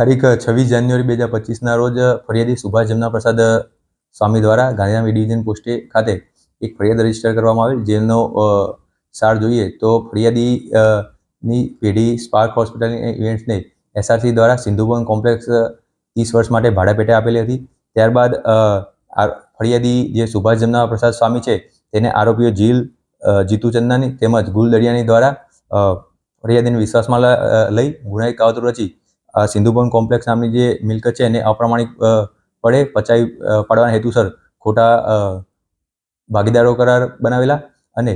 તારીખ છવ્વીસ જાન્યુઆરી બે હજાર પચીસના રોજ ફરિયાદી સુભાષ જમના પ્રસાદ સ્વામી દ્વારા ગાંધીધામ ડિવિઝન પોસ્ટે ખાતે એક ફરિયાદ રજિસ્ટર કરવામાં આવેલ. જેનો સાર જોઈએ તો ફરિયાદી ની પેઢી સ્પાર્ક હોસ્પિટલ ઇવેન્ટ્સને એસઆરસી દ્વારા સિંધુભવન કોમ્પ્લેક્સ ત્રીસ વર્ષ માટે ભાડા પેટે આપેલી હતી. ત્યારબાદ ફરિયાદી જે સુભાષ જમના પ્રસાદ સ્વામી છે તેને આરોપીઓ જીલ જીતુ ચંદાની તેમજ ગુલ દરિયાની દ્વારા ફરિયાદીને વિશ્વાસમાં લઈ ગુનાહિત કાવતરું રચી સિંધુભવન કોમ્પ્લેક્સ નામની જે મિલકત છે એને અપ્રામાણિક પડે પચાવી પાડવાના હેતુસર ખોટા ભાગીદારો કરાર બનાવેલા અને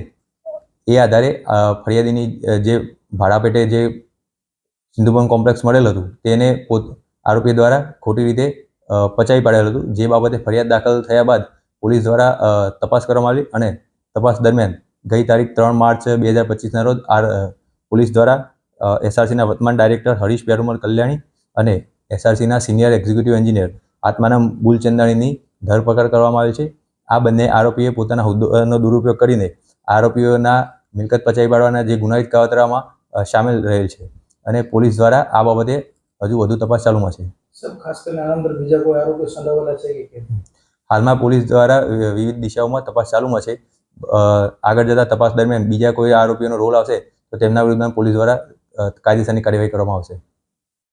એ આધારે ફરિયાદીની જે ભાડા પેટે જે સિંધુભવન કોમ્પ્લેક્સ મળેલ હતું તેને પોત, આરોપી દ્વારા ખોટી રીતે પચાવી પાડેલ હતું. જે બાબતે ફરિયાદ દાખલ થયા બાદ પોલીસ દ્વારા તપાસ કરવામાં આવી અને તપાસ દરમિયાન ગઈ તારીખ ત્રણ માર્ચ બે હજાર પચીસના રોજ આ પોલીસ દ્વારા એસઆરસીના વર્તમાન ડાયરેક્ટર હરીશ પેરુમલ કલ્યાણી અને એસઆરસીના સિનિયર એક્ઝિક્યુટિવ એન્જિનિયર આત્માનામ બુલચંદાણીની ધરપકડ કરવામાં આવી છે. આ બંને આરોપીએ પોતાના હોદ્દાનો દુરુપયોગ કરીને આરોપીઓના મિલકત પચાવી પાડવાના જે ગુનાહિત કાવતરામાં સામેલ રહેલ છે અને પોલીસ દ્વારા આ બાબતે હજુ વધુ તપાસ ચાલુમાં છે. હાલમાં પોલીસ દ્વારા વિવિધ દિશાઓમાં તપાસ ચાલુમાં છે. આગળ જતા તપાસ દરમિયાન બીજા કોઈ આરોપીઓનો રોલ આવશે તો તેમના વિરુદ્ધમાં પોલીસ દ્વારા કાયદેસરની કાર્યવાહી કરવામાં આવશે.